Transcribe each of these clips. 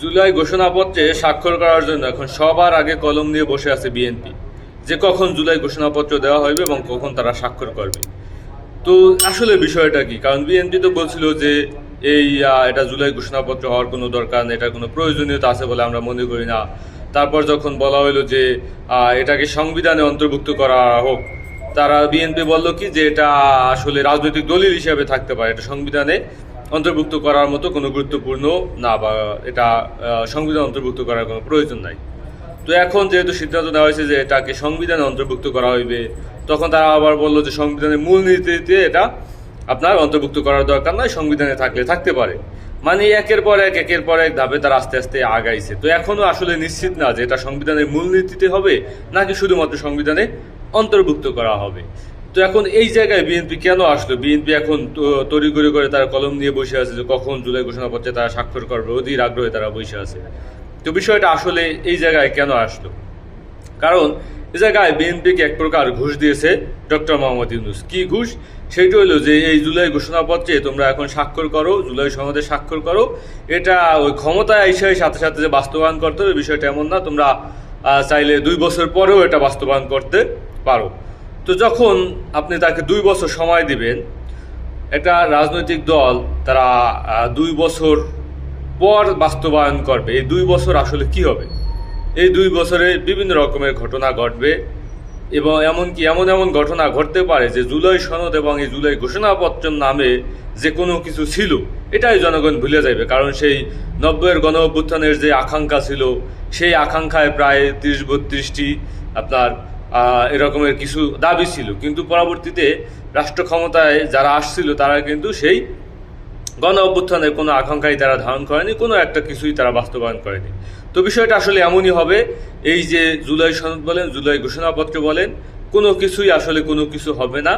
জুলাই ঘোষণাপত্রে স্বাক্ষর করার জন্য এখন সবার আগে কলম নিয়ে বসে আছে বিএনপি। যে কখন জুলাই ঘোষণাপত্র দেওয়া হবে এবং কখন তারা স্বাক্ষর করবে। তো আসলে বিষয়টা কি? কারণ বিএনপি তো বলছিল যে এই এটা জুলাই ঘোষণাপত্র হওয়ার কোনো দরকার নেই, এটা কোনো প্রয়োজনীয়তা আছে বলে আমরা মনে করি না। তারপর যখন বলা হলো যে এটাকে সংবিধানে অন্তর্ভুক্ত করা হোক, তারা বিএনপি বলল কি যে এটা আসলে রাজনৈতিক দলিল হিসেবে থাকতে পারে, এটা সংবিধানে অন্তর্ভুক্ত করার মতো কোনো গুরুত্বপূর্ণ না বা এটা সংবিধান অন্তর্ভুক্ত করার কোনো প্রয়োজন নাই। তো এখন যেহেতু সিদ্ধান্ত নেওয়া হয়েছে যে এটাকে সংবিধানে অন্তর্ভুক্ত করা হইবে, তখন তারা আবার বলল যে সংবিধানের মূল নীতিতে এটা আপনার অন্তর্ভুক্ত করার দরকার নয় সংবিধানে থাকলে থাকতে পারে। মানে একের পর এক, একের পর এক ধাপে তারা আস্তে আস্তে আগাইছে। তো এখনও আসলে নিশ্চিত না যে এটা সংবিধানের মূল নীতিতে হবে, নাকি শুধুমাত্র সংবিধানে অন্তর্ভুক্ত করা হবে। তো এখন এই জায়গায় বিএনপি কেন আসলো? বিএনপি এখন তো- তড়িঘড়ি করে তারা কলম নিয়ে বসে আছে যে কখন জুলাই ঘোষণা ঘোষণাপত্রে তারা স্বাক্ষর করবে, অধীর আগ্রহে তারা বসে আছে। তো বিষয়টা আসলে এই জায়গায় কেন আসলো? কারণ এই জায়গায় বিএনপিকে এক প্রকার ঘুষ দিয়েছে ডক্টর মোহাম্মদ ইউনুস। কি ঘুষ? সেইটা হলো যে এই জুলাই ঘোষণাপত্রে তোমরা এখন স্বাক্ষর করো, জুলাই সনদে স্বাক্ষর করো। এটা ওই ক্ষমতায় এসে সাথে সাথে যে বাস্তবায়ন করতে হবে, বিষয়টা এমন না। তোমরা চাইলে দুই বছর পরেও এটা বাস্তবায়ন করতে পারো। তো যখন আপনি তাকে দুই বছর সময় দিবেন, একটা রাজনৈতিক দল তারা দুই বছর পর বাস্তবায়ন করবে। এই দুই বছর আসলে কি হবে? এই দুই বছরে বিভিন্ন রকমের ঘটনা ঘটবে এবং এমনকি এমন এমন ঘটনা ঘটতে পারে যে জুলাই সনদ এবং এই জুলাই ঘোষণাপত্রের নামে যে কোনো কিছু ছিল, এটাই জনগণ ভুলে যাবে। কারণ সেই নব্বইয়ের গণ অভ্যুত্থানের যে আকাঙ্ক্ষা ছিল, সেই আকাঙ্ক্ষায় প্রায় তিরিশ বত্রিশটি আপনার এরকমের কিছু দাবি ছিল। কিন্তু পরবর্তীতে রাষ্ট্র ক্ষমতায় যারা আসছিল, তারা কিন্তু সেই গণ অভ্যুত্থানের কোনো আকাঙ্ক্ষাই তারা ধারণ করেনি, কোনো একটা কিছুই তারা বাস্তবায়ন করেনি। তো বিষয়টা আসলে এমনই হবে, এই যে জুলাই সনদ বলেন, জুলাই ঘোষণাপত্র বলেন, কোনো কিছুই আসলে কোনো কিছু হবে না।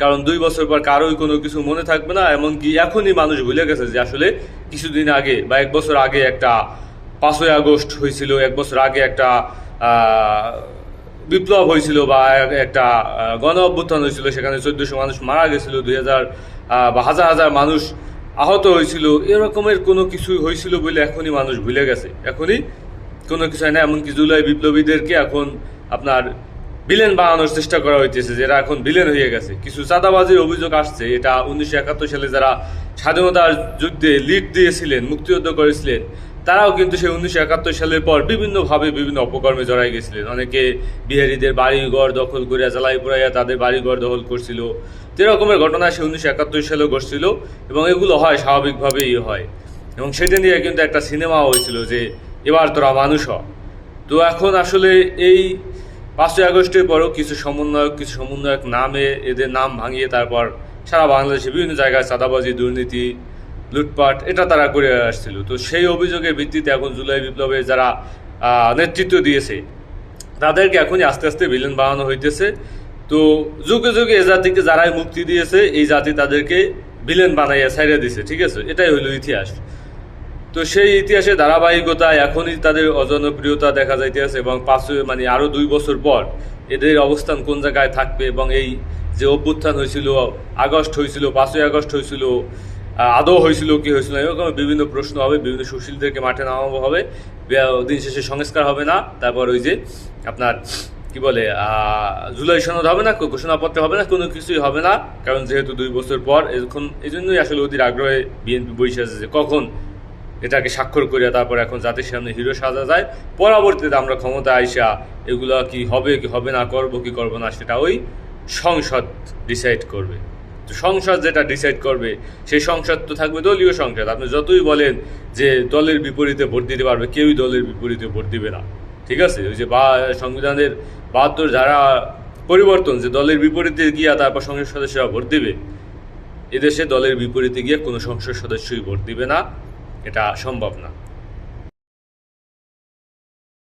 কারণ দুই বছর পর কারোই কোনো কিছু মনে থাকবে না, এমনকি এখনই মানুষ ভুলে গেছে যে আসলে কিছুদিন আগে বা এক বছর আগে একটা পাঁচই আগস্ট হয়েছিল, এক বছর আগে একটা বিপ্লব হয়েছিল বা একটা গণ অভ্যুত্থান হয়েছিল, সেখানে চোদ্দশো মানুষ মারা গেছিল, দুই হাজার বা হাজার হাজার মানুষ আহত হয়েছিল, এরকমের কোনো কিছু হয়েছিল বলে এখনই মানুষ ভুলে গেছে। এখনই কোনো কিছু হয় না, এমনকি জুলাই বিপ্লবীদেরকে এখন আপনার বিলেন বানানোর চেষ্টা করা হইতেছে, যারা এখন বিলেন হয়ে গেছে। কিছু চাঁদাবাজির অভিযোগ আসছে, এটা উনিশশো একাত্তর সালে যারা স্বাধীনতার যুদ্ধে লিড দিয়েছিলেন, মুক্তিযুদ্ধ করেছিলেন তারাও কিন্তু সেই উনিশশো একাত্তর সালের পর বিভিন্নভাবে বিভিন্ন অপকর্মে জড়াই গেছিলেন। অনেকে বিহারীদের বাড়িঘর দখল করিয়া জ্বালাই পুরাইয়া তাদের বাড়িঘর দখল করছিল। তো এরকমের ঘটনা সে উনিশশো একাত্তর সালেও ঘটছিল এবং এগুলো হয়, স্বাভাবিকভাবেই হয়। এবং সেটা নিয়ে কিন্তু একটা সিনেমা হয়েছিল যে, এবার তোরা মানুষ হ। তো এখন আসলে এই পাঁচই আগস্টের পরও কিছু সমন্বয়ক কিছু সমন্বয়ক নামে এদের নাম ভাঙিয়ে তারপর সারা বাংলাদেশে বিভিন্ন জায়গায় চাঁদাবাজি, দুর্নীতি লুটপাট, এটা তারা করে আসছিল। তো সেই অভিযোগের ভিত্তিতে এখন জুলাই বিপ্লবে যারা নেতৃত্ব দিয়েছে, তাদেরকে এখনই আস্তে আস্তে ভিলেন বানানো হইতেছে। তো যুগে যুগে এ জাতিকে যারাই মুক্তি দিয়েছে, এই জাতি তাদেরকে ভিলেন বানাইয়া ছাইড়ে দিছে, ঠিক আছে? এটাই হইল ইতিহাস। তো সেই ইতিহাসে ধারাবাহিকতা এখনই তাদের অজনপ্রিয়তা দেখা যাইতেছে এবং পাঁচ মানে আরও দুই বছর পর এদের অবস্থান কোন জায়গায় থাকবে এবং এই যে অভ্যুত্থান হয়েছিল আগস্ট হয়েছিল পাঁচই আগস্ট হয়েছিল আদৌ হয়েছিল কি হয়েছিল এরকম বিভিন্ন প্রশ্ন হবে, বিভিন্ন সুশীলদেরকে মাঠে নামানো হবে দিন শেষে সংস্কার হবে না, তারপর ওই যে আপনার, কি বলে জুলাই সনদ হবে না ঘোষণাপত্র হবে না, কোনো কিছুই হবে না, কারণ যেহেতু দুই বছর পর, এখন এই জন্যই আসলে অধীর আগ্রহে বিএনপি বসে আছে যে কখন এটাকে স্বাক্ষর করিয়া তারপর এখন জাতির সামনে হিরো সাজা যায়, পরবর্তীতে আমরা ক্ষমতা আইসা এগুলা কি হবে কি হবে না, করব, কি করব না, সেটা ওই সংসদ ডিসাইড করবে। তো সংসদ যেটা ডিসাইড করবে, সেই সংসদ তো থাকবে দলীয় সংসদ। আপনি যতই বলেন যে দলের বিপরীতে ভোট দিতে পারবে, কেউই দলের বিপরীতে ভোট দিবে না। ঠিক আছে? ওই যে বা, সংবিধানের বাহাত্তর ধারা পরিবর্তন, যে দলের বিপরীতে গিয়া তারপর সংসদ সদস্যরা ভোট দিবে, এদেশে দলের বিপরীতে গিয়ে কোনো সংসদ সদস্যই ভোট দিবে না। এটা সম্ভব না।